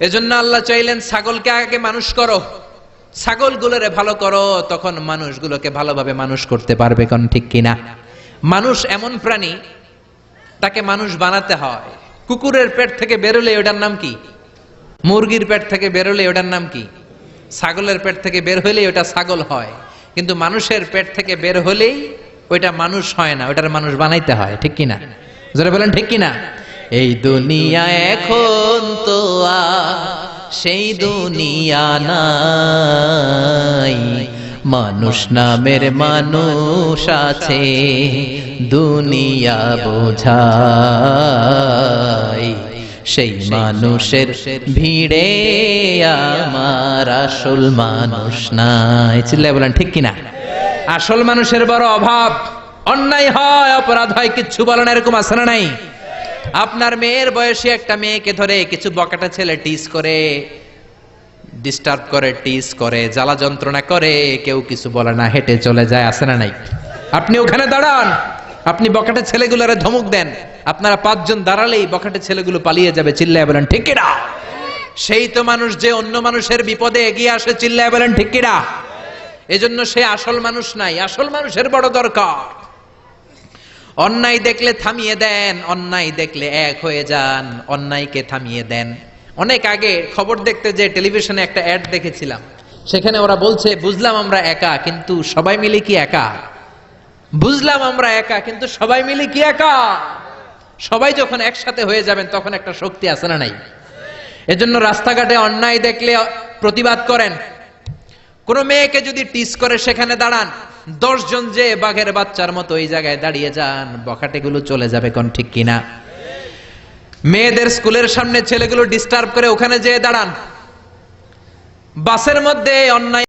এজন্য আল্লাহ চাইলেন, ছাগলকে আগে মানুষ করো। ছাগলগুলোরে ভালো করো, তখন মানুষগুলোকে ভালোভাবে মানুষ করতে পারবে, কোন ঠিক কিনা? মানুষ এমন প্রাণী, তাকে মানুষ বানাতে হয়। কুকুরের পেট থেকে বেরোলে ওটার নাম কি? মুরগির পেট থেকে বেরোলে ওটার নাম কি? ছাগলের পেট থেকে বের হলেই ওটা ছাগল হয়। কিন্তু মানুষের পেট থেকে বের হলেই ওইটা মানুষ হয় না, ওটার মানুষ বানাইতে হয়, ঠিক কিনা? জোরে বলেন, ঠিক কিনা? এই দুনিয়া এখন তো সেই দুনিয়া নাই। মানুষ নামের মানুষ আছে, দুনিয়া বোঝাই। সেই মানুষের ভিড়ে আমার আসল মানুষ নাই। চিল্লাই বলেন, ঠিক কিনা? আসল মানুষের বড় অভাব, অন্যায় হয়, অপরাধ হয়, কিচ্ছু বলেন এরকম না নাই? আপনার মেয়ের বয়সী একটা মেয়েকে ধরে কিছু বকাটা ছেলে টিস করে ডিস্টার্ব করে, টিস করে, জ্বালা যন্ত্রণা করে, কেউ কিছু বলে না, হেঁটে চলে যায় আসে না নাই? আপনি ওখানে দাঁড়ান, আপনি বকাটে ছেলেগুলোরে ধমক দেন। আপনারা পাঁচজন দাঁড়ালেই বকাটে ছেলেগুলো পালিয়ে যাবে, চিল্লায় বলেন, ঠিক কিনা? সেই তো মানুষ যে অন্য মানুষের বিপদে এগিয়ে আসে, চিল্লায় বলেন, ঠিক কিনা? এজন্য সে আসল মানুষ নাই, আসল মানুষের বড় দরকার। অন্যায় দেখলে থামিয়ে দেন, অন্যায় দেখলে এক হয়ে যান, অন্যায়কে থামিয়ে দেন। অনেক আগে খবর দেখতে যে টেলিভিশনে একটা অ্যাড দেখেছিলাম, সেখানে ওরা বলছে, বুঝলাম আমরা একা, কিন্তু সবাই মিলে কি একা? বুঝলাম আমরা একা, কিন্তু সবাই মিলে কি একা? সবাই যখন একসাথে হয়ে যাবেন, তখন একটা শক্তি আছে না নাই? এজন্য রাস্তাঘাটে অন্যায় দেখলে প্রতিবাদ করেন। কোন মেয়েকে যদি টিস করে সেখানে দাঁড়ান দশজন যে বাঘের বাচ্চার মতো ওই জায়গায় দাঁড়িয়ে যান, বখাটেগুলো চলে যাবে কোন ঠিক কিনা? মেয়েদের স্কুলের সামনে ছেলেগুলো ডিস্টার্ব করে ওখানে যেয়ে দাঁড়ান। বাসের মধ্যে অন্যায়